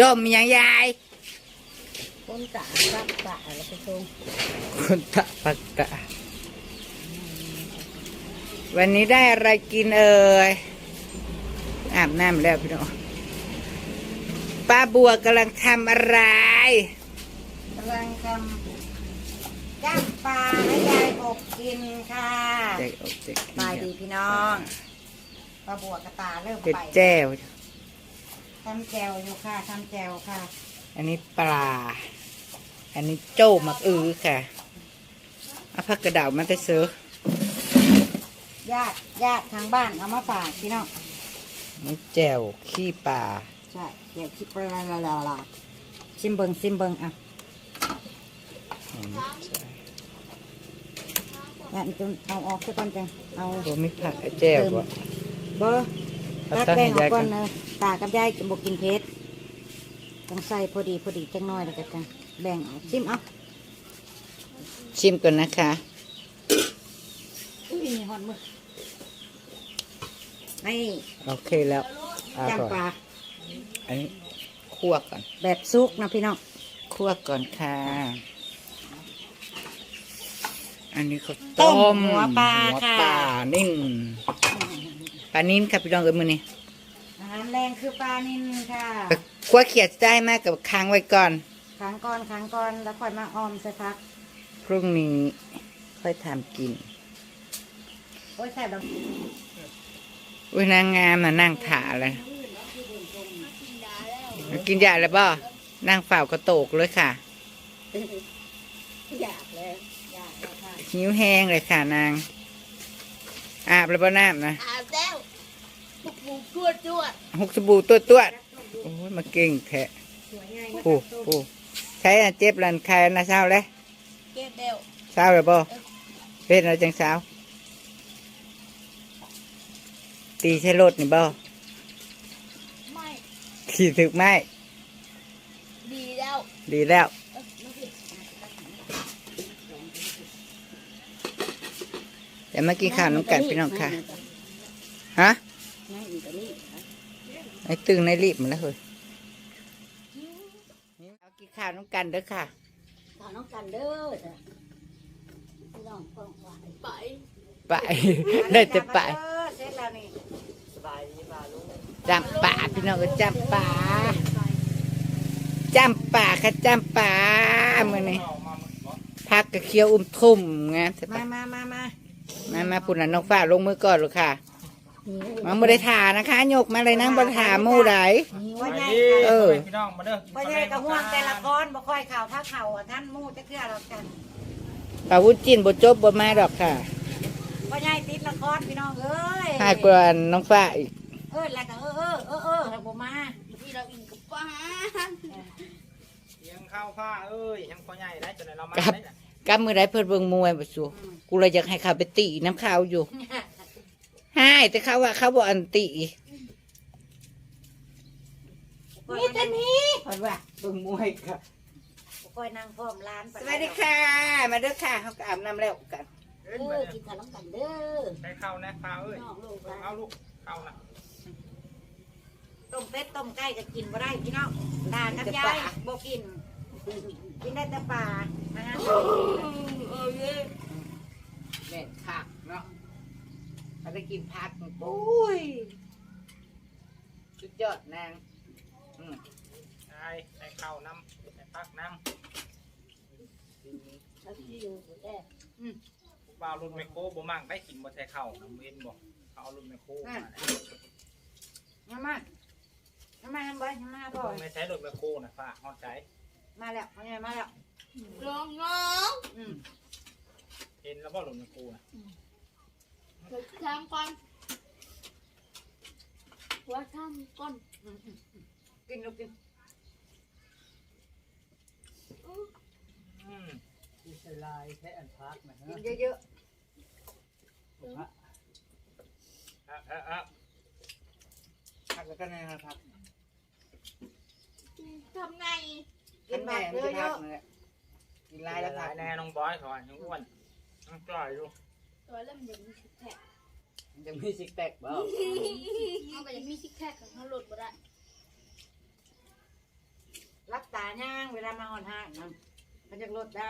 จมยังยายคนกะรับกะแล้วไปส่งคุณตะปักกะ วันนี้ได้อะไรกินเอ่ยอาบน้ำแล้วพี่น้องป้าบัวกำลังทำอะไรกำลังทำย่างปลาให้ยายอบกินค่ะใจอกใจกินบายดีพี่น้องปลาบัวกระตาเริ่มเผ็ดไปแจ้ว ทำแจวอยู่ค่ะทำแจวค่ะ อันนี้ปลา อันนี้โจ้หมักอือค่ะเอาผักกระเดามาแต่ซื้อญาติญาติทางบ้านเอามาฝากพี่น้องนี่แจ่วขี้ปลาใช่เดี๋ยวคิดไปละละละละชิมเบิงชิมเบิงอะอืมใช่งั้นจนเอาออกซะก่อนจังเอาตัวมีผักไอ้แจ่วบ่เบอร์เอา ตัดตั้งแป้ให้งออยายกก่อนก่อนนะตากับยายจะบอกกินเพชรต้องใส่พอดีพอดีจังน้อยแล้วกันแบ่งเอาชิมเอาชิมก่อนนะคะอุ้ยหอนมือนี่โอเคแล้วเอาจางก่อนปลาอันนี้คั่วก่อน แบบซุกนะพี่น้องคั่วก่อนค่ะ อันนี้เขาวต้ต้มมหัวปลาหัวค่ะปลานิ่น ปลานิ่นค่ะพี่น้องเอ้ยมือนี้อาหารแรงคือปลานิลค่ะไปคั่วเขียดได้มากกับค้างไว้ก่อน ขังก่อนขังก่อนแล้วค่อยมาออมใส่พัก พรุ่งนี้ค่อยทำกิน โอ้ยแซ่บแล้วอุ้ยนางงามน่ะนั่งถาเลยกินยาแล้วบ่นั่งเฝ้ากระโตกเลยค่ะ อยากเลยอยากเลยค่ะ หิวแห้งเลยค่ะนาง อาบแล้วบ่น้ำนะ อาบ แล้วปุกปุกจวดจวดหกสบู่ตัวตัวดโอ้ยมาเก่งแท้สวยงามปูปูใช้อันเจ็บรันใครนะเช้าเลยเก็บเร็วเช้าเลยบ่เป็นอะไรจังเช้าตีใช้รถนี่บ่ไม่ขี่ถึกไหมดีแล้วดีแล้วเอ้ยไม่ผิดเดี๋ยวมากินข้าวน้ำกันพี่น้องค่ะฮะนั่งอีกอันนี้ ไอ้ตึงในรีบมันแล้วเฮ้ยเอากินข้าวน้ำกันเด้อค่ะถามน้องกันเด้อจ้ะพี่น้องฟังหวานไปไปได้แต่ไปเออเสร็จแล้วนี่จำป่าพี่น้องก็จำป่าจำป่าค่ะจำป่าเมื่อนี้พักกระเคียวอุ้มทุ่มไงใช่มาปะมามามามามาปุ่นน่ะน้องฝ้าลงมือก่อนหรอกค่ะ มันไม่ได้ถานะคะยกมาเลยนั่งบนถาหมู่ไหนว่าไงเออพี่น้องมาเด้อว่าไงกระห่วงแต่ละคนบ่ค่อยเข่าถ้าเข่าอะท่านมู่จะเกลือเรากันปาวุ้นจินบจบบมาดอกค่ะว่าไงติดละครพี่น้องเอ้ยให้กว่าน้องฝ้าอีกเออแล้วก็เออเออเออเออแล้วบ่มาที่เราอินกับป้ายังข้าวผ้าเอ้ยยังพอใหญ่ได้จนเรามาครับได้น่ะกำมือได้เพิ่นเบิ่งมวยบ่สูกูเลยอยากให้เขาไปตีน้ำขาวอยู่ ให้แต่เขาว่าเขาบอกอันตีนี่จะนี้เพิ่นว่าเบิ่งมวยค่ะค่อยนั่งพร้อมร้านสวัสดีค่ะ มาเด้อค่ะเขาก็อาบน้ำแล้วกันเออกินข้าวน้ำกันเด้อได้ข้าวนะข้าวเอ้ยน้องลูกหลานเอาลูกข้าวนะต้มเป็ดต้มไก่ก็กินบ่ได้พี่น้องดากับยายบ่กิน กินได้แต่ปลาอาหารเออเย้แม่นผักเนาะ ถ้าได้กินผักมันปุ้ยสุดยอดนางอืมได้ได้ข้าวน้ำได้พักน้ำบ่าวรุ่นไมโครบ่มั่งได้กินบ่ใช่ข้าวน้ำเว้นบ่เขาเอารุ่นไมโครมาได้มามามามาบ่อยมาบ่อยไม่ใช้รุ่นไมโครนะฝ้าฮอดใจมาแล้วมาแล้วมาแล้วร้องน้องอืมเห็นแล้วบ่รุ่นไมโครนะ เดี๋ยวทำก่อนว่าทำก่อนอืมอืมอืมกินลูกกินอืมกินเยอะอะอะอะผักแล้วก็แน่ครับทำไงๆ กินผักเยอะกินลายแล้วหผัลากยแน่น้องบอยเขาอะยังอ้วนยังจ่อยอยู่ ตัวเริ่มเดี๋ยวมีซิกแพคมันจะมีซิกแพคบ่เขาก็ยังมีซิกแพคของเขาหลุดมาได้ย่างเวลามาอ่อนห้างมันมันจะลดได้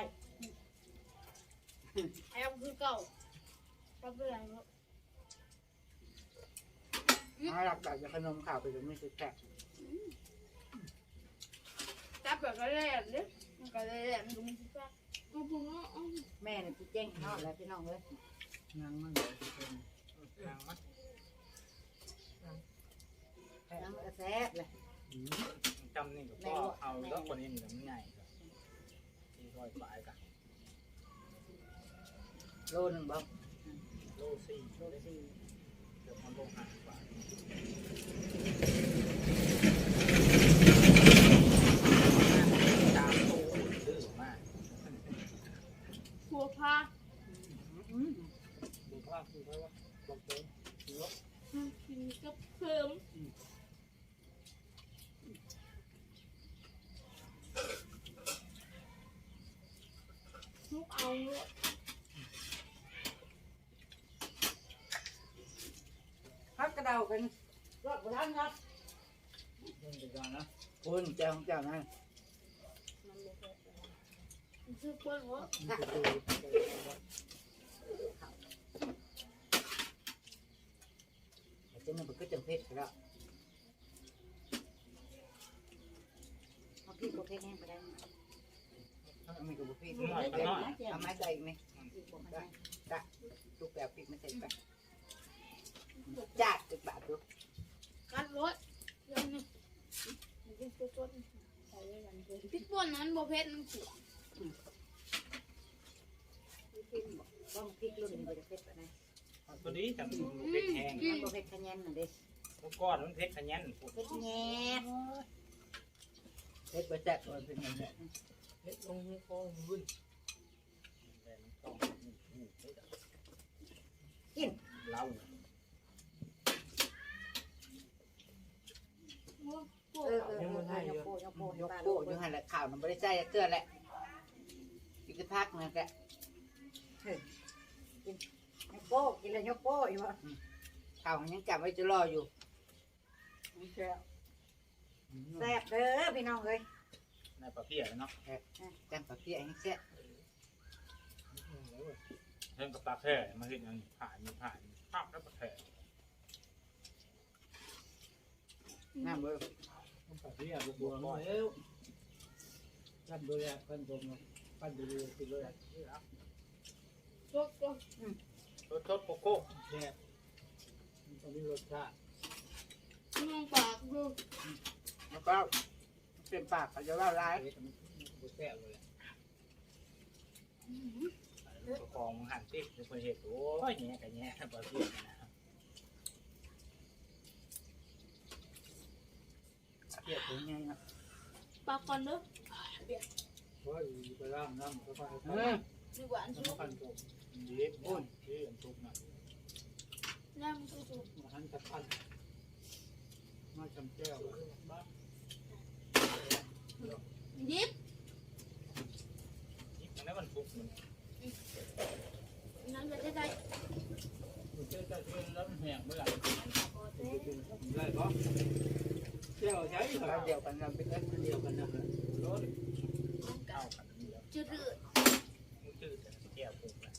ไอ้เอาคือเก่าก็เป็นไรวะเอาหลักจากจะขนมข่าวไปจนไม่สุดแท้จับแบบก็แล่นเนี่ยมันก็แล่นดูมันสิจ้าเอาผมว่าเอาแม่เนี่ยพี่เจ้งนอนแล้วพี่น้องเลย ยังมันทางมันน้ำมันก็แซ่บเลยจำนี่ก็พอเอาแล้วคนนี้นี่มันใหญ่ครับที่ร้อยปลายกันโลหนึ่งบ่โลสี่โลสี่เกือบมันโลห้าบาทตามโตดื้อมาก หัวพา ดูภาพดูภาพว่าบอกเต็มดูว่า กินกับเพิ่มลูกเอาเลย พักก ระเดากันรอดบนนั้นครับเรื่องเดียวกันนะคุณเจ้าของเจ้านั่นมันคือคนวะเจ้าหน้าที่ก็จังเพชรแล้วเอาพี่ก็เพลงแห้งไปได้ไหมมีกระบุพี่หน่อยหน่อยเอาไม้ใส่ไหมพี่บอกไม่ได้ลูกแบบพริกไม่ใส่ไป จัดติดบาทดูกัดรถเรื่องนี้มันเป็นตัวต้นใส่ไว้กันเลยพริกป่นนั้นบ่เผ็ดมันขวพี่พิมบอกต้องพริกรุ่นนี้ไปจะเพชรไปได้ตัวนี้จังเผ็ดแห้งมันก็เพชรขยันน่ะเด็ตัวก้อนมันเผ็ดขยันปวดเพชรแง่เพชรประจักษ์มันเป็นยังไงเผ็ดลงคอมึนแต่มันต้องกินเหล้า ปว เออเออเออยกโป้ยกโป้ยกโป้ยกหันแหละข่าวมันไม่ได้ใส่เกลือแหละอีกสักพักนึงแกยกโป้กินแล้วยกโป้อยู่วะข่าวมันยังจับไว้จะรออยู่แซ่บเด้อพี่น้องเลยในปลาเพี้ยเนาะจังปะเพี้ยให้แซ่เพิ่มกับปลาแค่มาเห็นอันผ่านมีผ่านภาพแล้วปลาแค่ น้ำเบอร์ปากเนี่ยบวมแล้วปั้นด้วยปั้นตรงปั้นด้วยไปเลยรถก็รสชดโกโก้แซ่บมันต้องมีรสชาติมองปากดูแล้วก็เป็นปากเขาจะว่าร้ายเผ็ดมันบแซ่บเลยตัวคองหันติ๊กเป็นคนเห็ดโอ้ยแง่กันแง่ปลาเพี้ยนะ เพี้ยถึงไงนะปากก่อนเด้อเพราะไปร่างน้ำเขาไปเออดีกว่าอันมันชุบปั้นตรงเย็บอุ่นที่อันทุกนะน้ำชุบหันตะปั้นมาจำแก้วยิบมันได้มันทุกมันนั่นก็จะได้ มันเจอแต่เพื่อนแล้วแห้งเมื่อไหร่ได้ปะแก้วใช้ เหรเราอเดียวกันเราเป็นเอ็นเดียวกันนะรถเข้ากันเดียวจืดมันจืดแต่แก้วปลูกนะ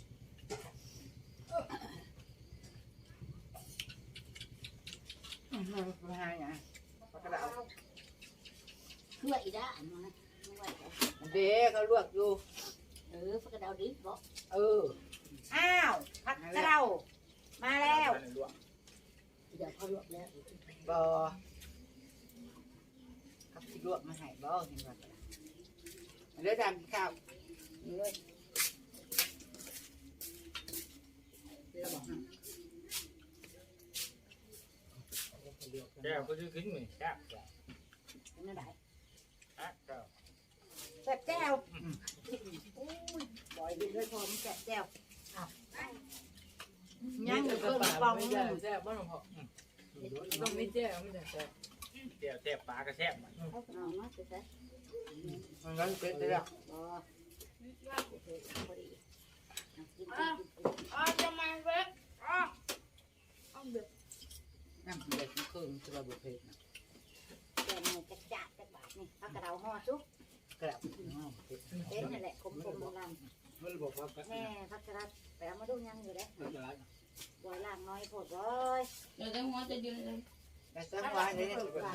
ไม่ให้ไงกระดาษเพื่ออีด้าอันนั้นนะไม่ไหวแล้วเด็กเขาลวกอยู่ เออพักกระเดาดิบอกเออ อ้าวพักกระเดามาแล้วในหลวงเดี๋ยวเขาลวกแล้วบอ เขาสิลวกมาให้บอเห็นว่าเลือดดำข้าวนี่เลยเดี๋ยวบอกแก้วก็จะกินเหมือนแก้วแก้วเป็นอะไรแก้วแซ่บแจ้วอุ้ยปล่อยดินเลยพอมันแซ่บแจ้วอ้าวยังอยู่เพิ่มปองไม่หได้นึ่งแซ่บบ้างพอต้องไม่แซ่บไม่ได้แซ่บ แก้วแซ่บปลากระแซ่บมันเอาขนมมาสิจ๊ะมันร้อนเป็ดเลยอะบ่โอเคพอดีอะกินกินกินๆอ๋อจะมาเว้ยอ๋อเอาเด็กน้ำเด็ดมันคืนสำหรับบุฟเฟ่ต์นะแกงเนี่ยจะจัดจัดบาทนี่พักกระเดาห่อซุปกลับเต้นนั่นแหละคมคมโบราณมันบอกว่ากันแม่พัชรัตไปเอามา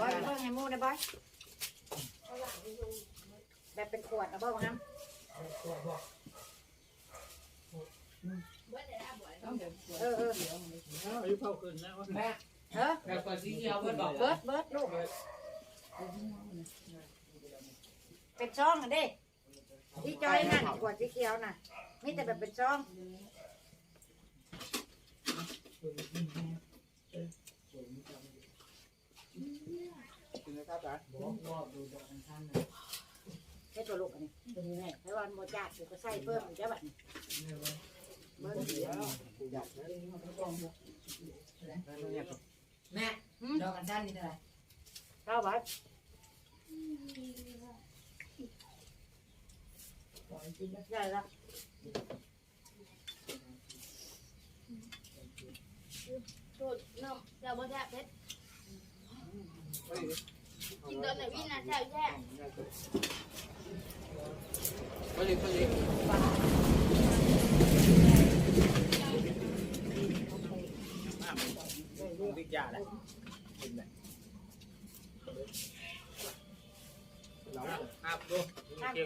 บอยเพิ่งให้มูนะบอยแบบเป็นขวดนะบอยครับเออเอออายุเข้าคืนนะว่าแม่เฮ้อแบบกว่าสีเขียวเพิ่นบอกเบิร์ดเบิร์ดลูกเป็นช่องอะเด้ที่จอยนั่นขวดสีเขียวน่ะมีแต่แบบเป็นช่อง กินนะครับจ๊ะใช้ตัวลูกอันนี้ตัวนี้แม่ให้วันโมจัดเดี๋ยวก็ใส่เพิ่มอีกแล้วบัดนี้เบิร์ดเดียวอยากนะแม่ดอกอันชันนี่เท่าไหร่เข้าบัดใหญ่ละสูตรน้ำเดี๋ยวบ่แซ่บเพชรกินโดนแต่วินาแซ่บแซ่บไปเลยไปเลยต้องวิกยาแหละกินเลยเราครับดูข้าเกี่ยวตัวกับครั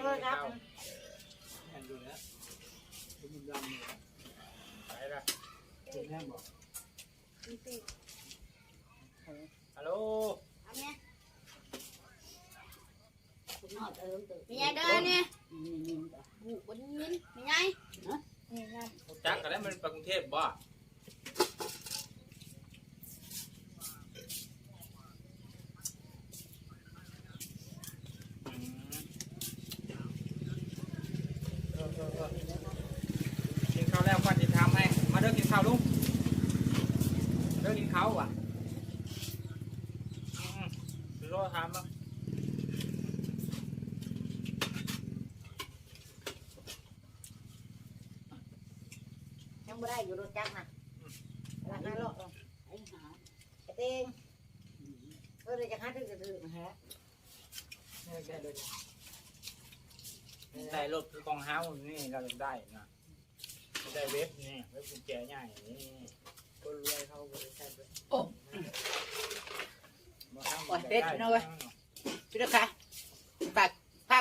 บข้าวแอนดูแล้วมันดำเลยไปละคุณแม่บอกฮัล โหลเอาเนี่ยคุณนอดเอิมตื่นมีไงเด้อเนี่ยนี่นี่บุกบนยินมีไงนี่ไงจักกันแล้วมันไปกรุงเทพบ่กินข้าวแล้วก่อนจะทำให้ มาเด้อกินข้าวลุงเด้อกินข้าวว่ะอืมไปรอทำแล้ว ยังไม่ได้อยู่รถจักรนะราคาโลกไอ้หาไอ้เต้งเออเลยจะหาถึงจะถึงนะฮะได้รถคือกองเฮานี่เราจะได้นะได้เว็บนี่เว็บกุญแจใหญ่นี่คนรวยเขาบริษัทเลยโอ้มาทำโอ้ยเป็ดเนอะเว้ยพี่ลูกค่ะฝากภาพ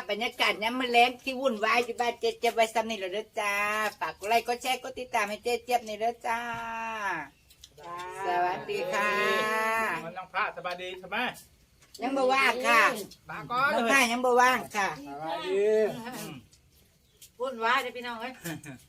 บรรยากาศย้ำมันแรงที่วุ่นวายที่บ้านเจ๊เจี๊ยบไว้ซ้ำนี่เลยเด้อจ้า ฝากกดไลค์กดแชร์กดติดตามให้เจ๊เจี๊ยบนี่เด้อจ้า สวัสดีค่ะ มันต้องพระสบายดีใช่ไหมยังบ่ว่างค่ะปาก้อนน้องเลข้ายยังบ่ว่างค่ะสวัสดีอืมวุ่นวายเลยพี่น้องเอ้ยเ